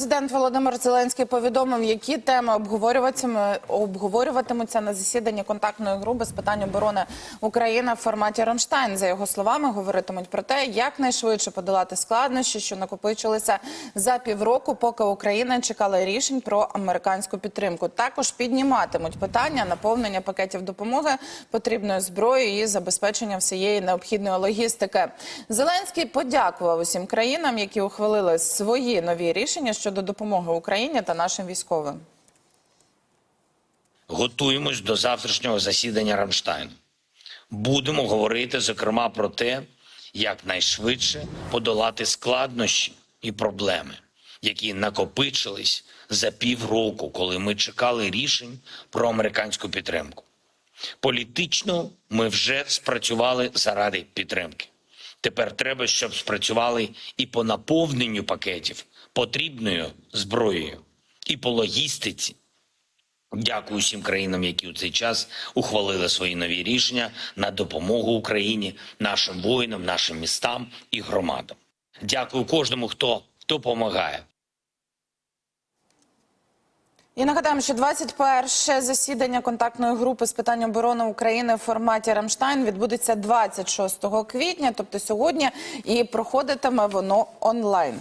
Президент Володимир Зеленський повідомив, які теми обговорюватиме- обговорюватимуться на засіданні контактної групи з питань оборони України в форматі Рамштайн. За його словами, говоритимуть про те, як найшвидше подолати складнощі, що накопичилися за півроку, поки Україна чекала рішень про американську підтримку. Також підніматимуть питання наповнення пакетів допомоги потрібною зброєю і забезпечення всієї необхідної логістики. Зеленський подякував усім країнам, які ухвалили свої нові рішення щодо допомоги Україні та нашим військовим. Готуємось до завтрашнього засідання Рамштайну. Будемо говорити, зокрема, про те, як найшвидше подолати складнощі і проблеми, які накопичились за півроку, коли ми чекали рішень про американську підтримку. Політично ми вже спрацювали заради підтримки. Тепер треба, щоб спрацювали і по наповненню пакетів потрібною зброєю, і по логістиці. Дякую всім країнам, які у цей час ухвалили свої нові рішення на допомогу Україні, нашим воїнам, нашим містам і громадам. Дякую кожному, хто допомагає. І нагадаємо, що 21 засідання контактної групи з питань оборони України в форматі Рамштайн відбудеться 26 квітня, тобто сьогодні, і проходитиме воно онлайн.